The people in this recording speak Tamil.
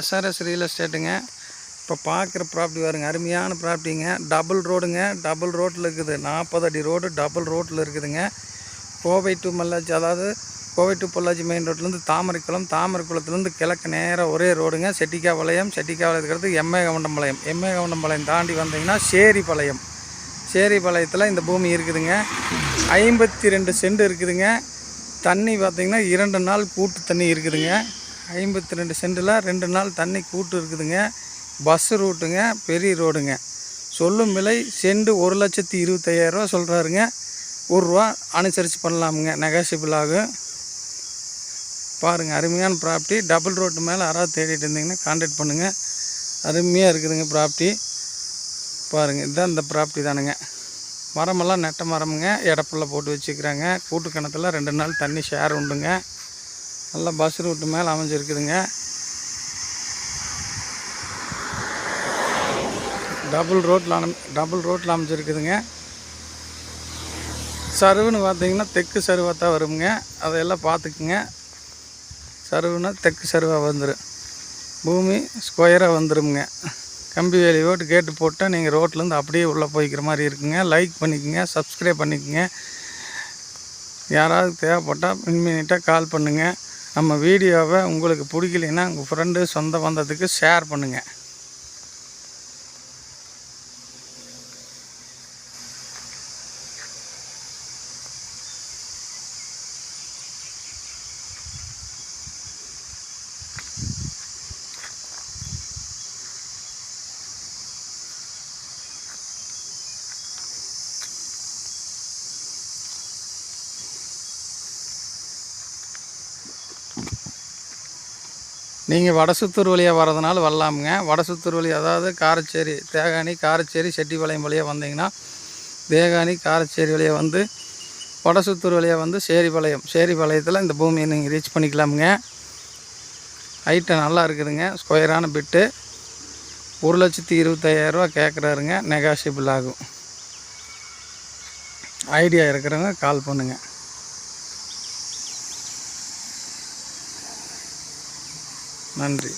எஸ்ஆர்எஸ் ரியல் எஸ்டேட்டுங்க இப்போ பார்க்குற ப்ராப்பர்ட்டி வருங்க அருமையான ப்ராப்பர்ட்டிங்க டபுள் ரோடுங்க டபுள் ரோட்டில் இருக்குது. நாற்பது அடி ரோடு டபுள் ரோட்டில் இருக்குதுங்க. கோவை டு மல்லாச்சி அதாவது கோவை டு பொள்ளாச்சி மெயின் ரோட்லேருந்து தாமரைக்குளம் தாமரைக்குளத்துலேருந்து கிழக்கு நேராக ஒரே ரோடுங்க செட்டிக்கா வளையம் செட்டிக்கா வளையத்துக்கிறது எம்ஏ கவுண்டம்பாளையம் எம்ஏ கவுண்டம்பாளையம் தாண்டி வந்தீங்கன்னா சேரிபாளையம். சேரிபாளையத்தில் இந்த பூமி இருக்குதுங்க. ஐம்பத்தி ரெண்டு சென்ட் இருக்குதுங்க. தண்ணி பார்த்தீங்கன்னா இரண்டு நாள் கூட்டு தண்ணி இருக்குதுங்க. ஐம்பத்தி ரெண்டு சென்டில் ரெண்டு நாள் தண்ணி கூட்டு இருக்குதுங்க. பஸ் ரூட்டுங்க பெரிய ரோடுங்க. சொல்லும் விலை செண்டு ஒரு லட்சத்தி இருபத்தையாயிரரூவா சொல்கிறாருங்க ஒரு ரூபா அனுசரித்து பண்ணலாமுங்க. நெகாசிபிள் ஆகும். பாருங்கள் அருமையான ப்ராப்பர்ட்டி டபுள் ரோட்டு மேலே யாராவது தேடிட்டு இருந்தீங்கன்னா கான்டாக்ட் பண்ணுங்கள் அருமையாக இருக்குதுங்க ப்ராப்பர்ட்டி பாருங்கள் இதுதான் இந்த ப்ராப்பர்ட்டி தானுங்க. மரமெல்லாம் நெட்ட மரமுங்க. எடப்புள்ள போட்டு வச்சுக்கிறாங்க. கூட்டு கிணத்துல ரெண்டு நாள் தண்ணி ஷேர் உண்டுங்க. நல்லா பஸ் ரூட்டு மேலே அமைஞ்சிருக்குதுங்க. டபுள் ரோட்டில் அனு டபுள் ரோட்டில் அமைஞ்சிருக்குதுங்க. சருவுன்னு பார்த்தீங்கன்னா தெற்கு சருவாக தான் வருங்க. அதையெல்லாம் பார்த்துக்குங்க சருவுன்னா தெற்கு சருவாக வந்துடும் பூமி ஸ்கொயராக வந்துருங்க கம்பி வேலி ஓட்டு கேட்டு போட்டால் நீங்கள் ரோட்லேருந்து அப்படியே உள்ளே போய்க்கிற மாதிரி இருக்குங்க. லைக் பண்ணிக்கோங்க சப்ஸ்கிரைப் பண்ணிக்கோங்க. யாராவது தேவைப்பட்டால் மின்மினிட்டாக கால் பண்ணுங்கள் நம்ம வீடியோவை உங்களுக்கு பிடிக்கலைன்னா உங்கள் ஃப்ரெண்டு சொந்த பந்தத்துக்கு ஷேர் பண்ணுங்கள் நீங்கள் வடசுத்தூர் வழியாக வரதுனால வரலாமுங்க. வடசுத்தூர் வழி அதாவது காரச்சேரி தேகானி காரச்சேரி செட்டிப்பாளையம் வழியாக வந்தீங்கன்னா தேகானி காரச்சேரி வழியாக வந்து வடசுத்தூர் வழியாக வந்து சேரிபாளையம். சேரிபாளையத்தில் இந்த பூமியை நீங்கள் ரீச் பண்ணிக்கலாமுங்க. ஹைட்டை நல்லா இருக்குதுங்க. ஸ்கொயரான பிட்டு ஒரு லட்சத்தி இருபத்தையாயிரரூவா கேட்குறாருங்க நெகாஷிபிள் ஆகும். ஐடியா இருக்கிறவங்க கால் பண்ணுங்கள் நன்றி.